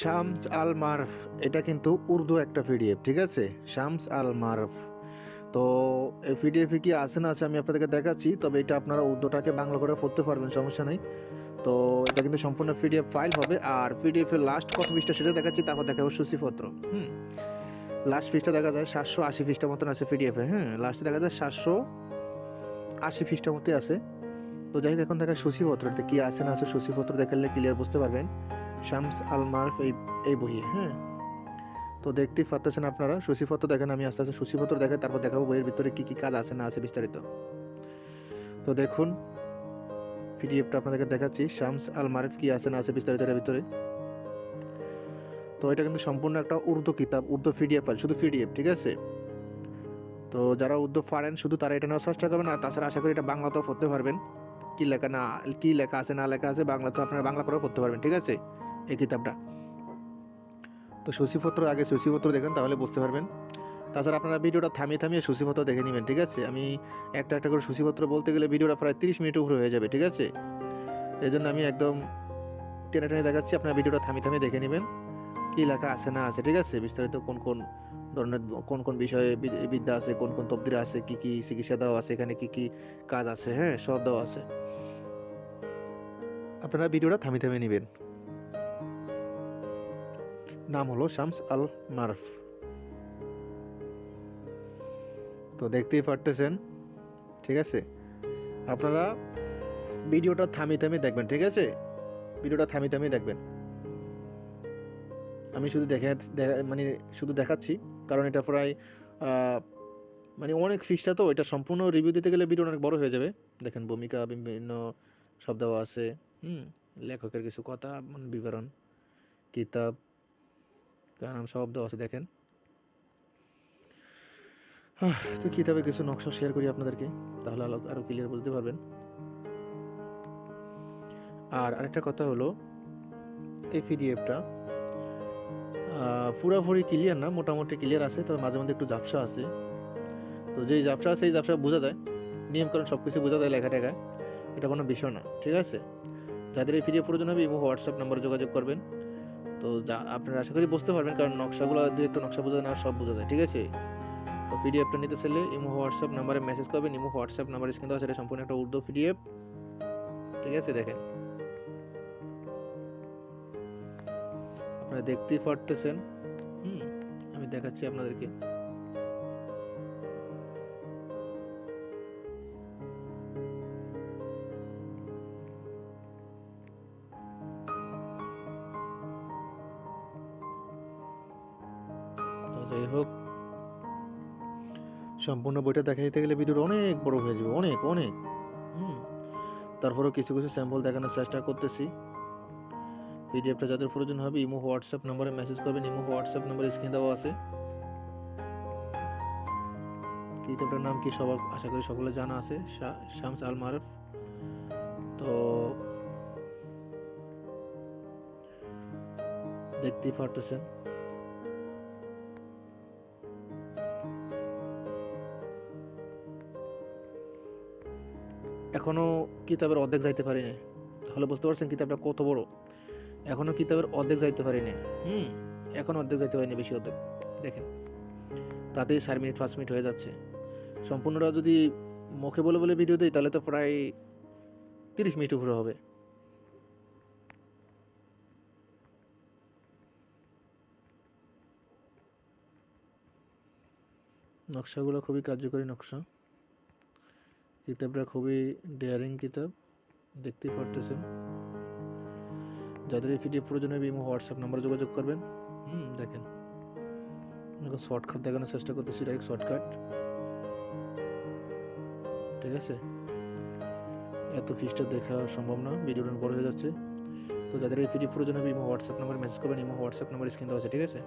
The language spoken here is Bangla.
শামস আল মারফ, এটা কিন্তু উর্দু একটা পিডিএফ, ঠিক আছে? শামস আল মারফ। তো এই পিডিএফে কি আছে না আছে আমি আপনাদেরকে দেখাচ্ছি, তবে এটা আপনারা উর্দুটাকে বাংলা করে পড়তে পারবেন, সমস্যা নেই। তো এটা কিন্তু সম্পূর্ণ পিডিএফ ফাইল হবে, আর পিডিএফের লাস্ট কত পৃষ্ঠা সেটা দেখাচ্ছি তারপর দেখাবো সূচিপত্র, হুম? লাস্ট পৃষ্ঠা দেখা যায় সাতশো আশি পৃষ্ঠা মতন আছে পিডিএফে হ্যাঁ লাস্টে দেখা যায় সাতশো আশি পৃষ্ঠা মতো আছে। তো যাই হোক, এখন দেখা সূচিপত্রতে কী আছে না আছে সূচিপত্র দেখালে ক্লিয়ার বুঝতে পারবেন। শামস আল মারফ এই এই বইয়ে হ্যাঁ? তো দেখতেই পাচ্ছেন আপনারা, সূচিপত্র দেখেন, আমি আস্তে আস্তে সূচিপত্র দেখে তারপর দেখাবো বইয়ের ভিতরে কী কী কাজ আছে, না আছে বিস্তারিত। তো দেখুন, পিডিএফটা আপনাদেরকে দেখাচ্ছি, শামস আল মারিফ কি আছে, না আছে বিস্তারিত এর ভিতরে। তো এটা কিন্তু সম্পূর্ণ একটা উর্দু কিতাব, উর্দু পিডিএফ ফাইল শুধু পিডিএফ, ঠিক আছে? তো যারা উর্দু পারেন, শুধু তারা এটা নেওয়ার চেষ্টা করবেন, আর তাছাড়া আশা করি এটা বাংলাতেও পড়তে পারবেন। কী লেখা না, কী লেখা আছে, না লেখা আছে বাংলাতে আপনারা বাংলা করেও পড়তে পারবেন, ঠিক আছে? এই কিতাবটা। তো সূচিপত্র আগে সূচিপত্র দেখেন, তাহলে বুঝতে পারবেন। তাছাড়া আপনারা ভিডিওটা থামিয়ে থামিয়ে সূচিপত্র দেখে নেবেন, ঠিক আছে? আমি একটা একটা করে সূচিপত্র বলতে গেলে ভিডিওটা প্রায় তিরিশ মিনিট উপরে হয়ে যাবে, ঠিক আছে? এই জন্য আমি একদম টেনে টেনে দেখাচ্ছি, আপনারা ভিডিওটা থামিয়ে থামিয়ে দেখে নেবেন, কী লেখা আছে না আছে, ঠিক আছে? বিস্তারিত কোন কোন ধরনের, কোন কোন বিষয়ে বিদ্যা আছে, কোন কোন তবদির আছে, কি কি চিকিৎসা দেওয়া আছে, এখানে কি কি কাজ আছে হ্যাঁ? সব দেওয়া আছে। আপনারা ভিডিওটা থামিয়ে থামিয়ে নেবেন। নাম হলো শামস আল মারফ। তো দেখতেই পারতেছেন, ঠিক আছে? আপনারা ভিডিওটা থামি থামিয়ে দেখবেন, ঠিক আছে? ভিডিওটা থামি থামিয়ে দেখবেন। আমি শুধু দেখে মানে শুধু দেখাচ্ছি, কারণ এটা প্রায় মানে অনেক ফিসটা তো, এটা সম্পূর্ণ রিভিউ দিতে গেলে ভিডিও অনেক বড় হয়ে যাবে। দেখেন ভূমিকা, বিভিন্ন দেওয়া আছে, হুম, লেখকের কিছু কথা বিবরণ, কিতাব নাম সব দেওয়া আছে, দেখেন। তো কিতাবের কিছু নকশা শেয়ার করি আপনাদেরকে, তাহলে আরও ক্লিয়ার বুঝতে পারবেন। আর আরেকটা কথা হলো এই পিডিএফটা পুরোপুরি ক্লিয়ার না, মোটামুটি ক্লিয়ার আছে, তবে মাঝে মধ্যে একটু ঝাপসা আছে। তো যেই ঝাপসা আছে এই ঝাপসা বোঝা যায়। নিয়মকানুন সব কিছু বোঝা যায় লেখা টেখায়। এটা কোনো বিষয় না, ঠিক আছে? যাদের এই পিডিএফ প্রয়োজন হবে এবং হোয়াটসঅ্যাপ নাম্বারে যোগাযোগ করবেন। তো যা, আপনারা আশা করি বুঝতে পারবেন, কারণ নকশাগুলো দু একটু নকশা বোঝা না, সব বোঝা যায়, ঠিক আছে? তো পিডিএফটা নিতে চাইলে ইমো, হোয়াটসঅ্যাপ নাম্বারে মেসেজ করবেন, ইমো, হোয়াটসঅ্যাপ নাম্বার স্ক্রিন দেওয়া সেটা সম্পূর্ণ একটা উর্দু পিডিএফ ঠিক আছে? দেখেন। আপনারা দেখতেই পারতেছেন। হুম, আমি দেখাচ্ছি আপনাদেরকে। যাই হোক, সম্পূর্ণ বইটা দেখা দিতে গেলে ভিডিওটা অনেক বড় হয়ে যাবে, অনেক অনেক। হুম। তারপরেও কিছু কিছু স্যাম্পল দেখানোর চেষ্টা করতেছি। পিডিএফটা যাদের প্রয়োজন হবে, ইমো হোয়াটসঅ্যাপ নম্বরে মেসেজ করবেন, ইমো হোয়াটসঅ্যাপ নম্বরে স্ক্রিন দেওয়া আছে। কিতাবটার নাম কি সবার, আশা করি সকলে জানা আছে শামস আল মারফ। তো দেখতেই পারতেছেন। এখনও কিতাবের অর্ধেক যাইতে পারিনি। তাহলে বুঝতে পারছেন কিতাবটা কত বড়? এখনও কিতাবের অর্ধেক যাইতে পারিনি। হুম, এখন অর্ধেক যাইতে পারিনি বেশি অর্ধেক। দেখেন, তাতেই চার মিনিট, পাঁচ মিনিট হয়ে যাচ্ছে। সম্পূর্ণটা যদি মুখে বলে বলে ভিডিও দিই তাহলে তো প্রায় তিরিশ মিনিট উপরে হবে। নকশাগুলো খুবই কার্যকরী নকশা। কিতাবটা খুবই ডেয়ারিং কিতাব, দেখতেই পারতেছেন। যাদের এই পিডিএফ প্রয়োজন হবে হোয়াটসঅ্যাপ নাম্বারে যোগাযোগ করবেন। হুম, দেখেন। এখন শর্টকাট দেখানোর চেষ্টা করতেছি ডাইরেক্ট শর্টকাট ঠিক আছে? এত ফিসটা দেখা সম্ভব না, ভিডিওটা বড় হয়ে যাচ্ছে। তো যাদের এই পিডিএফ প্রয়োজন হবে হোয়াটসঅ্যাপ নাম্বার মেসেজ করবেন হোয়াটসঅ্যাপ নাম্বার স্ক্রিন দেওয়া আছে, ঠিক আছে?